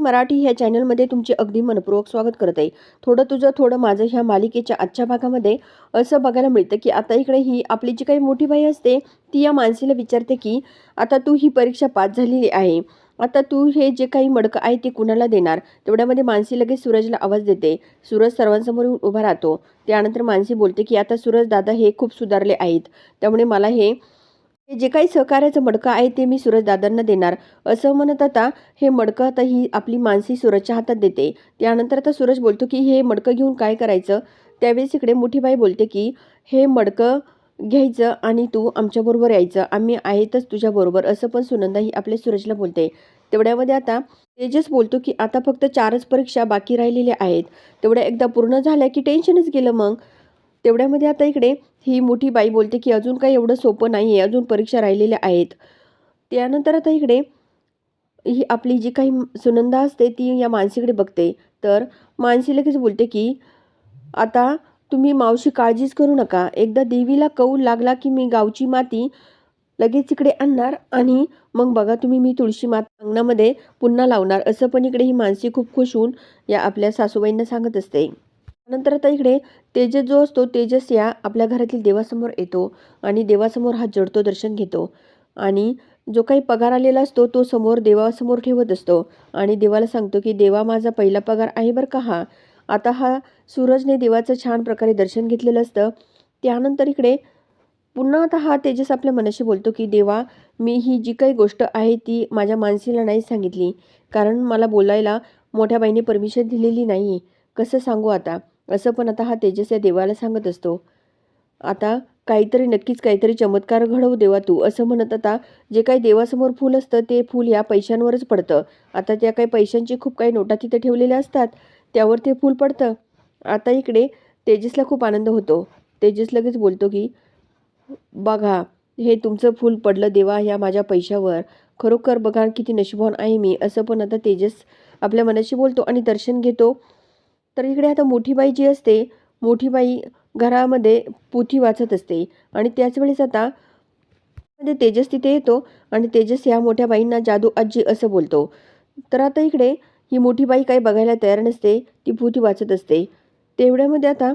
मराठी ह्या चॅनलमध्ये तुमचे अगदी मनपूर्वक स्वागत करत आहे. थोडं तुझं थोडं माझं ह्या मालिकेच्या आजच्या भागामध्ये असं बघायला मिळतं की आता इकडे ही आपली जी काही मोठी बाई असते ती या माणसीला विचारते की आता तू ही परीक्षा पास झालेली आहे. आता तू हे जे काही मडकं आहे ते कुणाला देणार? तेवढ्यामध्ये मानसी लगेच सूरजला आवाज देते. सूरज सर्वांसमोर येऊन उभा राहतो. त्यानंतर मानसी बोलते की आता सूरज दादा हे खूप सुधारले आहेत. त्यामुळे मला हे जे काही सहकार्याचं मडकं आहे ते मी सूरज दादांना देणार. असं म्हणत आता हे मडकं आता ही आपली मानसी सूरजच्या हातात देते. त्यानंतर आता सूरज बोलतो की हे मडकं घेऊन काय करायचं? त्यावेळेस इकडे मोठीबाई बोलते की हे मडकं घ्यायचं आणि तू आमच्याबरोबर यायचं. आम्ही आहेतच तुझ्याबरोबर असं पण सुनंदा ही आपल्या सूरजला बोलते. तेवढ्यामध्ये आता तेजस बोलतो की आता फक्त चारच परीक्षा बाकी राहिलेल्या आहेत. तेवढ्या एकदा पूर्ण झाल्या की टेन्शनच गेलं मग? तेवढ्यामध्ये आता इकडे ही मोठी बाई बोलते की अजून काही एवढं सोपं नाही आहे अजून परीक्षा राहिलेल्या आहेत. त्यानंतर आता इकडे ही आपली जी काही सुनंदा असते ती या मानसीकडे बघते. तर मानसी लगेच बोलते की आता तुम्ही मावशी काळजीच करू नका. एकदा देवीला कौल लागला की मी गावची माती लगेच इकडे आणणार आणि मग बघा तुम्ही मी तुळशी मात अंगणामध्ये पुन्हा लावणार. असं पण इकडे ही मानसी खूप खुश होऊन या आपल्या सासूबाईंना सांगत असते. नंतर आता इकडे तेजस जो असतो तेजस या आपल्या घरातील देवासमोर येतो आणि देवासमोर हात जोडतो दर्शन घेतो. आणि जो काही पगार आलेला असतो तो समोर देवासमोर ठेवत असतो आणि देवाला सांगतो की देवा माझा पहिला पगार आहे बरं का हा. आता हा सूरजने देवाचं छान प्रकारे दर्शन घेतलेलं असतं. त्यानंतर इकडे पुन्हा आता हा तेजस आपल्या मनाशी बोलतो की देवा मी ही जी काही गोष्ट आहे ती माझ्या मानसीला नाही सांगितली. कारण मला बोलायला मोठ्या बाईने परमिशन दिलेली नाही. कसं सांगू आता? असं पण आता हा तेजस या देवाला सांगत असतो. आता काहीतरी नक्कीच काहीतरी चमत्कार घडवू देवा तू असं म्हणत आता जे काही देवासमोर फूल असतं ते फूल या पैशांवरच पडतं. आता त्या काही पैशांची खूप काही नोटा तिथे ठेवलेल्या असतात त्यावर ते फूल पडतं. आता इकडे तेजसला खूप आनंद होतो. तेजस लगेच बोलतो की बघा हे तुमचं फूल पडलं देवा ह्या माझ्या पैशावर. खरोखर बघा किती नशिबवान आहे मी असं पण आता तेजस आपल्या मनाशी बोलतो आणि दर्शन घेतो. तर इकडे आता मोठी बाई जी असते मोठी बाई घरामध्ये पोथी वाचत असते आणि त्याच वेळेस आता मध्ये तेजस तिथे येतो आणि तेजस ह्या मोठ्या बाईंना जादू आजी असं बोलतो. तर आता इकडे ही मोठी बाई काही बघायला तयार नसते ती पोथी वाचत असते. तेवढ्यामध्ये आता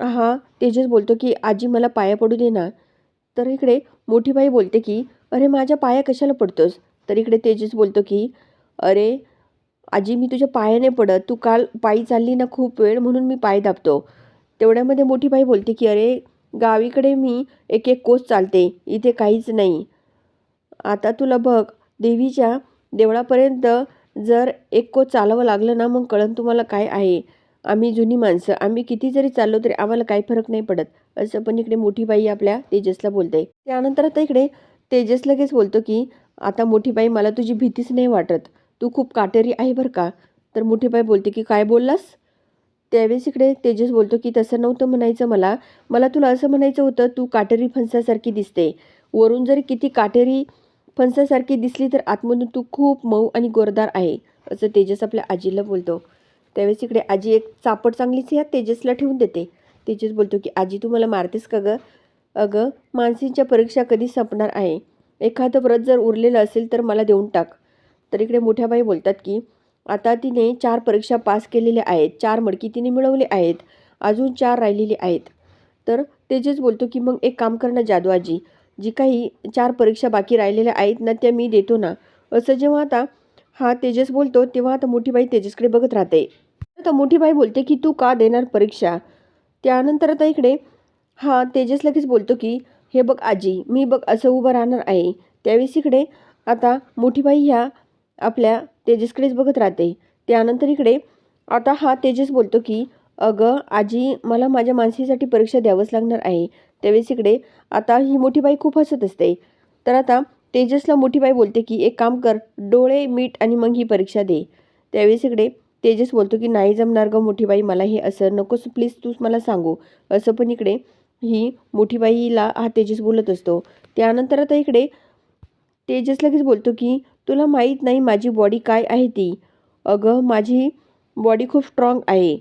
हा तेजस बोलतो की आजी मला पाया पडू दे ना. तर इकडे मोठी बाई बोलते की अरे माझ्या पाया कशाला पडतोस? तर इकडे तेजस बोलतो की अरे आजी मी तुझ्या पायाने पडत. तू काल पायी चालली ना खूप वेळ म्हणून मी पाय दाबतो. तेवढ्यामध्ये मोठी बाई बोलते की अरे गावीकडे मी एक एक कोस चालते. इथे काहीच नाही. आता तुला बघ देवीच्या देवळापर्यंत जर एक कोस चालावं लागलं ना मग कळण तुम्हाला काय आहे. आम्ही जुनी माणसं. आम्ही किती जरी चाललो तरी आम्हाला काही फरक नाही पडत. असं पण इकडे मोठी बाई आपल्या तेजसला बोलते. त्यानंतर आता इकडे तेजस लगेच बोलतो की आता मोठी बाई मला तुझी भीतीच नाही वाटत. तू खूप काटेरी आहे बरं का? तर मोठी बाई बोलते की काय बोललास? त्यावेळेस इकडे तेजस बोलतो की तसं नव्हतं म्हणायचं मला. मला तुला असं म्हणायचं होतं तू काटेरी फणसासारखी दिसते. वरून जरी किती काटेरी फणसासारखी दिसली तर आतमधून तू खूप मऊ आणि गोरदार आहे असं तेजस आपल्या आजीला बोलतो. त्यावेळेस इकडे आजी एक चापट चांगलीच ह्या तेजसला ठेवून देते. तेजस बोलतो की आजी तू मला मारतेस का गं? अगं मानसींच्या परीक्षा कधी संपणार आहे? एखादं व्रत जर उरलेलं असेल तर मला देऊन टाक. तर इकडे मोठ्या बाई बोलतात की आता तिने चार परीक्षा पास केलेल्या आहेत चार मडकी तिने मिळवले आहेत अजून चार राहिलेले आहेत. तर तेजस बोलतो की मग एक काम करणं जादू आजी जी काही चार परीक्षा बाकी राहिलेल्या आहेत ना त्या मी देतो ना. असं जेव्हा आता हा तेजस बोलतो तेव्हा आता मोठी बाई तेजसकडे बघत राहते. आता मोठी बाई बोलते की तू का देणार परीक्षा? त्यानंतर आता इकडे हा तेजस लगेच बोलतो की हे बघ आजी मी बघ असं उभं राहणार आहे. त्यावेळेस इकडे आता मोठी बाई ह्या आपल्या तेजसकडेच बघत राहते. त्यानंतर इकडे आता हा तेजस बोलतो की अगं आजी मला माझ्या मानसीसाठी परीक्षा द्यावंच लागणार आहे. त्यावेळेस इकडे आता ही मोठी बाई खूप हसत असते. तर आता तेजसला मोठी बाई बोलते की एक काम कर डोळे मीठ आणि मग ही परीक्षा दे. त्यावेळेस इकडे तेजस बोलतो की नाही जमणार गं मोठी बाई मला हे असं नकोस प्लीज तूच मला सांगू. असं पण इकडे ही मोठीबाईला हा तेजस बोलत असतो. त्यानंतर आता इकडे तेजस लगेच बोलतो की तुला माहीत नाही माझी बॉडी काय आहे ती. अगं माझी बॉडी खूप स्ट्रॉंग आहे.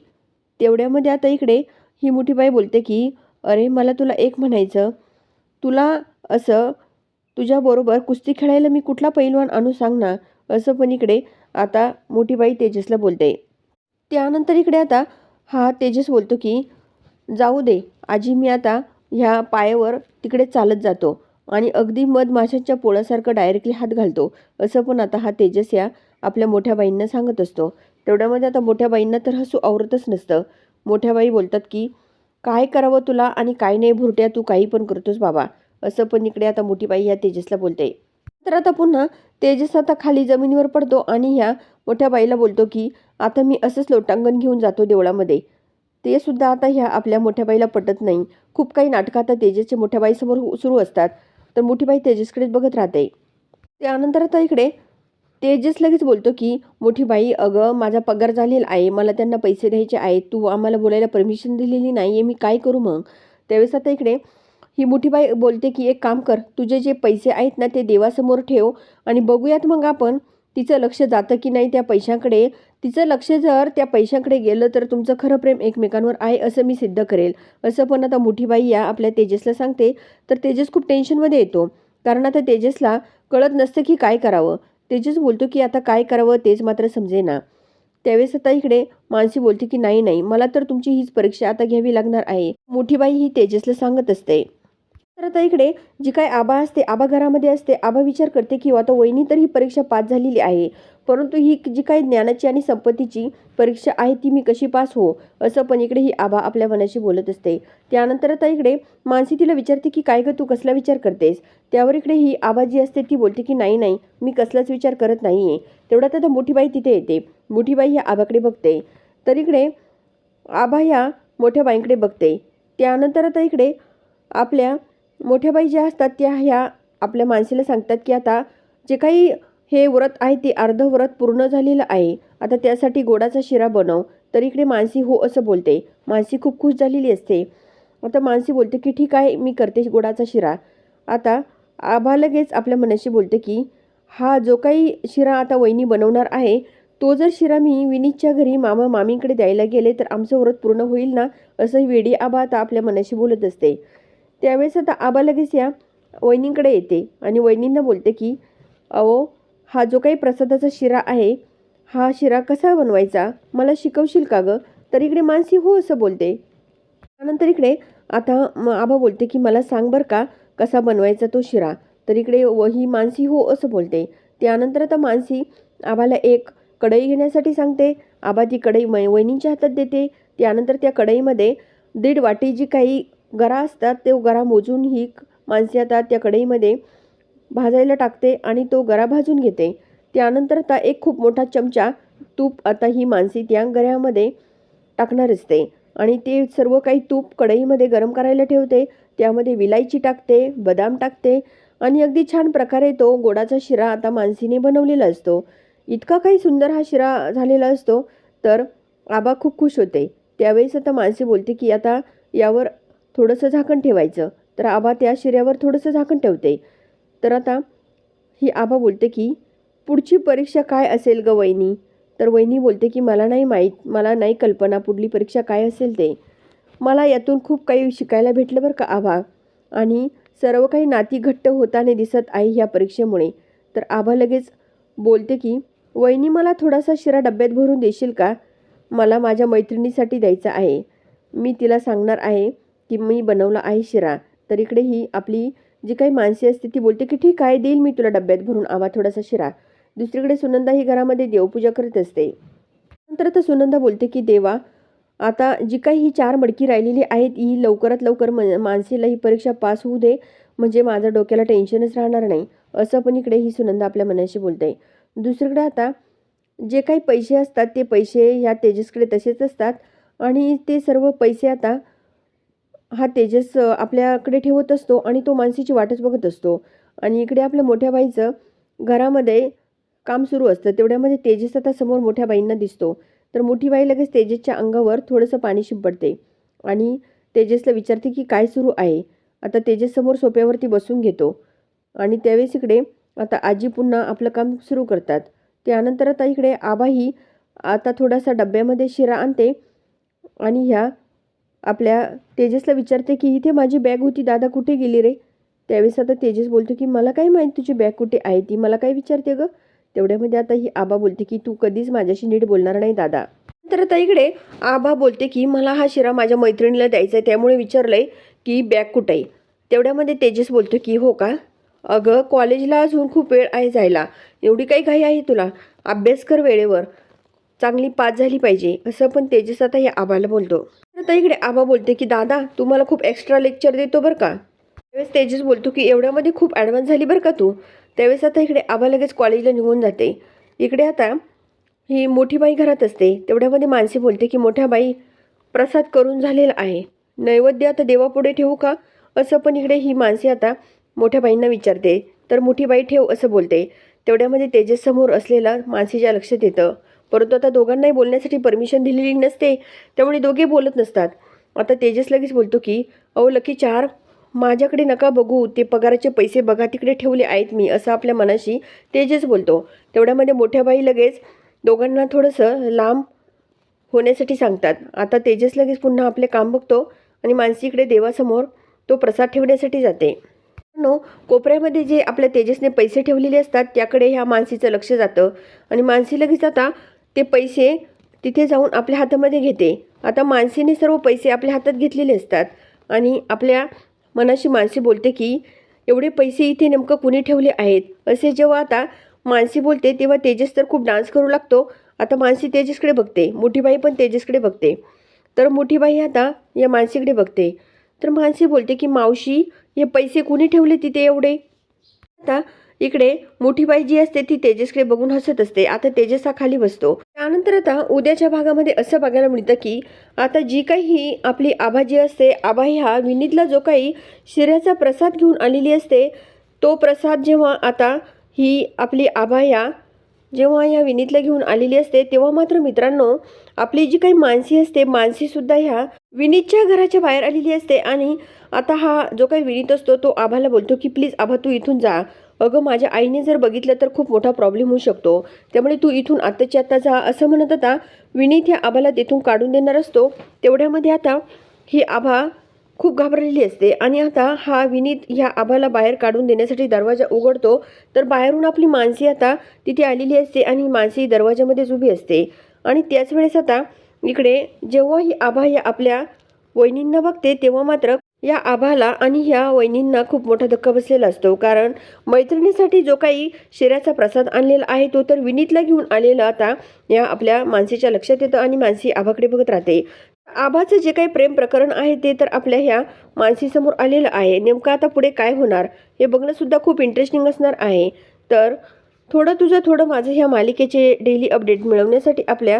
तेवढ्यामध्ये आता इकडे ही मोठी बाई बोलते की अरे मला तुला एक म्हणायचं. तुला असं तुझ्याबरोबर कुस्ती खेळायला मी कुठला पैलवान आणू सांग ना? असं पण इकडे आता मोठी बाई तेजसला बोलते. त्यानंतर इकडे आता हा तेजस बोलतो की जाऊ दे आजी मी आता ह्या पायावर तिकडे चालत जातो. आणि अगदी मधमाशांच्या पोळ्यासारखं डायरेक्टली हात घालतो. असं पण आता हा तेजस या आपल्या मोठ्या बाईंना सांगत असतो. तेवढ्यामध्ये आता मोठ्या बाईंना तर हसू आवरतच नसतं. मोठ्या बाई बोलतात की काय करावं तुला आणि काय नाही भुरट्या तू काही पण करतोस बाबा. असं पण इकडे आता मोठी बाई या तेजसला बोलते. तर आता पुन्हा तेजस आता खाली जमिनीवर पडतो आणि ह्या मोठ्या बाईला बोलतो की आता मी असंच लोटांगण घेऊन जातो देवळामध्ये. ते सुद्धा आता ह्या आपल्या मोठ्या बाईला पटत नाही. खूप काही नाटकं आता तेजसच्या मोठ्या बाईसमोर हो- सुरू असतात. तर मोठी बाई तेजसकडेच बघत राहते. त्यानंतर आता इकडे तेजस लगेच बोलतो की मोठी बाई अगं माझा पगार झालेला आहे. मला त्यांना पैसे द्यायचे आहेत. तू आम्हाला बोलायला परमिशन दिलेली नाही आहे मी काय करू मग? त्यावेळेस आता इकडे ही मोठी बाई बोलते की एक काम कर. तुझे जे पैसे आहेत ना ते देवासमोर ठेव आणि बघूयात मग आपण तिचं लक्ष जातं की नाही त्या पैशांकडे? तिचं लक्ष जर त्या पैशांकडे गेलं तर तुमचं खरं प्रेम एकमेकांवर आहे असं मी सिद्ध करेल. असं पण आता मोठी बाई या आपल्या तेजसला सांगते. तर तेजस खूप टेन्शनमध्ये येतो. कारण आता तेजसला कळत नसतं की काय करावं. तेजस बोलतो की आता काय करावं तेच मात्र समजेना. त्यावेळेस आता इकडे मानसी बोलते की नाही नाही मला तर तुमची हीच परीक्षा आता घ्यावी लागणार आहे. मोठी बाई ही तेजसला सांगत असते. तर आता इकडे जी काय आबा असते आबा घरामध्ये असते आबा विचार करते की आता वहिनी तर ही परीक्षा पास झालेली आहे. परंतु ही जी काही ज्ञानाची आणि संपत्तीची परीक्षा आहे ती मी कशी पास हो असं पण इकडे ही आबा आपल्या मनाशी बोलत असते. त्यानंतर आता इकडे मानसी तिला विचारते की काय ग तू कसला विचार करतेस? त्यावर इकडे ही आबा जी असते ती बोलते की नाही नाही मी कसलाच विचार करत नाही आहे तेवढ्यात आता मोठीबाई तिथे येते. मोठीबाई ह्या आबाकडे बघते. तर इकडे आबा ह्या मोठ्या बाईंकडे बघते. त्यानंतर आता इकडे आपल्या मोठ्या बाई ज्या असतात त्या ह्या आपल्या माणसीला सांगतात की आता जे काही हे व्रत आहे ते अर्ध व्रत पूर्ण झालेलं आहे. आता त्यासाठी गोडाचा शिरा बनव. तर इकडे मानसी हो असं बोलते. मानसी खूप खुश झालेली असते. आता मानसी बोलते की ठीक आहे मी करते गोडाचा शिरा. आता आभा लगेच आपल्या मनाशी बोलते की हा जो काही शिरा आता वहिनी बनवणार आहे तो जर शिरा मी विनीतच्या घरी मामा मामींकडे द्यायला गेले तर आमचं व्रत पूर्ण होईल ना? असं वेडी आबा आता आपल्या मनाशी बोलत असते. त्यावेळेस आता आबा लगेच या वहिनींकडे येते आणि वहिनींना बोलते की अहो हा जो काही प्रसादाचा शिरा आहे हा शिरा कसा बनवायचा? मला शिकवशील का गं? तर इकडे मानसी हो असं बोलते. त्यानंतर इकडे आता आबा बोलते की मला सांग बरं का कसा बनवायचा तो शिरा? तर इकडे व ही मानसी हो असं बोलते. त्यानंतर आता मानसी आबाला एक कढई घेण्यासाठी सांगते. आबा ती कढई मै वहिनींच्या हातात देते. त्यानंतर त्या कढईमध्ये दीड वाटी जी काही गरा असतात ते गरा मोजून ही माणसे आता त्या कढईमध्ये भाजायला टाकते आणि तो गरा भाजून घेते. त्यानंतर आता एक खूप मोठा चमचा तूप आता ही माणसी त्या गऱ्यामध्ये टाकणार असते. आणि ते सर्व काही तूप कढईमध्ये गरम करायला ठेवते त्यामध्ये विलायची टाकते बदाम टाकते आणि अगदी छान प्रकारे तो गोडाचा शिरा आता मानसीने बनवलेला असतो. इतका काही सुंदर हा शिरा झालेला असतो तर आबा खूप खुश होते. त्यावेळेस आता मानसी बोलते की आता यावर थोडंसं झाकण ठेवायचं. तर आबा त्या शिऱ्यावर थोडंसं झाकण ठेवते. तर आता ही आबा बोलते की पुढची परीक्षा काय असेल ग वहिनी? तर वहिनी बोलते की मला नाही माहीत. मला नाही कल्पना पुढली परीक्षा काय असेल ते. मला यातून खूप काही शिकायला भेटलं बरं का आबा. आणि सर्व काही नाती घट्ट होताना दिसत आहे ह्या परीक्षेमुळे. तर आबा लगेच बोलते की वहिनी मला थोडासा शिरा डब्यात भरून देशील का? मला माझ्या मैत्रिणीसाठी द्यायचा आहे. मी तिला सांगणार आहे की मी बनवला आहे शिरा. तर इकडे ही आपली जी काही माणसे असते ती बोलते की ठीक आहे देईल मी तुला डब्यात भरून आवा थोडासा शिरा. दुसरीकडे सुनंदा ही घरामध्ये देवपूजा करत असते. नंतर तर सुनंदा बोलते की देवा आता जी काही ही चार मडकी राहिलेली आहेत ही लवकरात लवकर म माणसेला ही परीक्षा पास होऊ दे. म्हणजे माझं डोक्याला टेन्शनच राहणार नाही. असं पण इकडे ही सुनंदा आपल्या मनाशी बोलते. दुसरीकडे आता जे काही पैसे असतात ते पैसे ह्या तेजसकडे तसेच असतात. आणि ते सर्व पैसे आता हा तेजस आपल्याकडे ठेवत असतो आणि तो मानसीची वाटच बघत असतो. आणि इकडे आपल्या मोठ्या बाईचं घरामध्ये काम सुरू असतं. तेवढ्यामध्ये तेजस आता समोर मोठ्या बाईंना दिसतो. तर मोठी बाई लगेच तेजसच्या अंगावर थोडंसं पाणी शिंपडते. आणि तेजसला विचारते की काय सुरू आहे? आता तेजस समोर सोप्यावरती बसून घेतो. आणि त्यावेळेस इकडे आता आजी पुन्हा आपलं काम सुरू करतात. त्यानंतर आता इकडे आबाही आता थोडासा डब्यामध्ये शिरा आणते. आणि ह्या आपल्या तेजसला विचारते की इथे माझी बॅग होती दादा कुठे गेली रे? त्यावेळेस आता तेजस बोलतो की मला काय माहीत तुझी बॅग कुठे आहे ती? मला काय विचारते गं? तेवढ्यामध्ये आता ही आबा बोलते की तू कधीच माझ्याशी नीट बोलणार नाही दादा. तर आता इकडे आबा बोलते की मला हा शिरा माझ्या मैत्रिणीला द्यायचा आहे त्यामुळे विचारलंय की बॅग कुठं आहे? तेवढ्यामध्ये तेजस बोलतो की हो का? अगं कॉलेजला अजून खूप वेळ आहे जायला. एवढी काही घाई आहे तुला? अभ्यास कर वेळेवर. चांगली पास झाली पाहिजे असं पण तेजस आता या आबाला बोलतो. आता इकडे आबा बोलते की दादा तुम्हाला खूप एक्स्ट्रा लेक्चर देतो बरं का? त्यावेळेस तेजस बोलतो की एवढ्यामध्ये खूप ॲडव्हान्स झाली बरं का तू? त्यावेळेस आता इकडे आबा लगेच कॉलेजला निघून जाते. इकडे आता ही मोठी बाई घरात असते. तेवढ्यामध्ये माणसे बोलते की मोठ्या बाई प्रसाद करून झालेला आहे. नैवेद्य आता देवापुढे ठेवू का? असं पण इकडे ही माणसे आता मोठ्या बाईंना विचारते. तर मोठी बाई ठेव असं बोलते. तेवढ्यामध्ये तेजस समोर असलेला माणसेच्या लक्षात येतं. परंतु आता दोघांनाही बोलण्यासाठी परमिशन दिलेली नसते त्यामुळे दोघे बोलत नसतात. आता तेजस लगेच बोलतो की अहो लकी चार माझ्याकडे नका बघू ते पगाराचे पैसे बघा तिकडे ठेवले आहेत मी असं आपल्या मनाशी तेजस बोलतो. तेवढ्यामध्ये मोठ्या बाई लगेच दोघांना थोडंसं लांब होण्यासाठी सांगतात. आता तेजस लगेच पुन्हा आपले काम बघतो आणि मानसीकडे देवासमोर तो प्रसाद ठेवण्यासाठी जाते. नो कोपऱ्यामध्ये जे आपल्या तेजसने पैसे ठेवलेले असतात त्याकडे ह्या मानसीचं लक्ष जातं. आणि मानसी लगेच आता ते पैसे तिथे जाऊन आपल्या हातामध्ये घेते. आता मानसीने सर्व पैसे आपल्या हातात घेतलेले असतात. आणि आपल्या मनाशी मानसी बोलते की एवढे पैसे इथे नेमकं कुणी ठेवले आहेत? असे जेव्हा आता मानसी बोलते तेव्हा तेजस तर खूप डान्स करू लागतो. आता मानसी तेजसकडे बघते. मोठीबाई पण तेजसकडे बघते. तर मोठीबाई आता या मानसीकडे बघते. तर मानसी बोलते की मावशी हे पैसे कुणी ठेवले तिथे एवढे? आता इकडे मोठी बाई जी असते ती तेजसकडे बघून हसत असते. आता तेजस हा खाली बसतो. त्यानंतर आता उद्याच्या भागामध्ये असं बघायला मिळतं की आता जी काही ही आपली आभाजी असते आभा ह्या विनीतला जो काही शिऱ्याचा प्रसाद घेऊन आलेली असते तो प्रसाद जेव्हा आता ही आपली आभाया जेव्हा या विनीतला घेऊन आलेली असते तेव्हा मात्र मित्रांनो आपली जी काही मानसी असते मानसीसुद्धा ह्या विनीतच्या घराच्या बाहेर आलेली असते. आणि आता हा जो काही विनीत असतो तो आभाला बोलतो की प्लीज आभा तू इथून जा. अगं माझ्या आईने जर बघितलं तर खूप मोठा प्रॉब्लेम होऊ शकतो. त्यामुळे तू इथून आत्ताच्या आत्ता जा असं म्हणत आता विनीत ह्या आभाला तिथून काढून देणार असतो. तेवढ्यामध्ये आता ही आभा खूप घाबरलेली असते. आणि आता हा विनीत ह्या आभाला बाहेर काढून देण्यासाठी दरवाजा उघडतो. तर बाहेरून आपली मानसी आता तिथे आलेली असते आणि ही मानसी दरवाजामध्येच उभी असते. आणि त्याच वेळेस आता इकडे जेव्हा ही आभा या आपल्या वहिनींना बघते तेव्हा मात्र या आभाला आणि ह्या वहिनींना खूप मोठा धक्का बसलेला असतो. कारण मैत्रिणीसाठी जो काही शिऱ्याचा प्रसाद आणलेला आहे तो तर विनीतला घेऊन आलेला आता या आपल्या मानसीच्या लक्षात येतं आणि मानसी आभाकडे बघत राहते. आभाचं जे काही प्रेम प्रकरण आहे ते तर आपल्या ह्या मानसीसमोर आलेलं आहे. नेमकं आता पुढे काय होणार हे बघणंसुद्धा खूप इंटरेस्टिंग असणार आहे. तर थोडं तुझं थोडं माझं ह्या मालिकेचे डेली अपडेट मिळवण्यासाठी आपल्या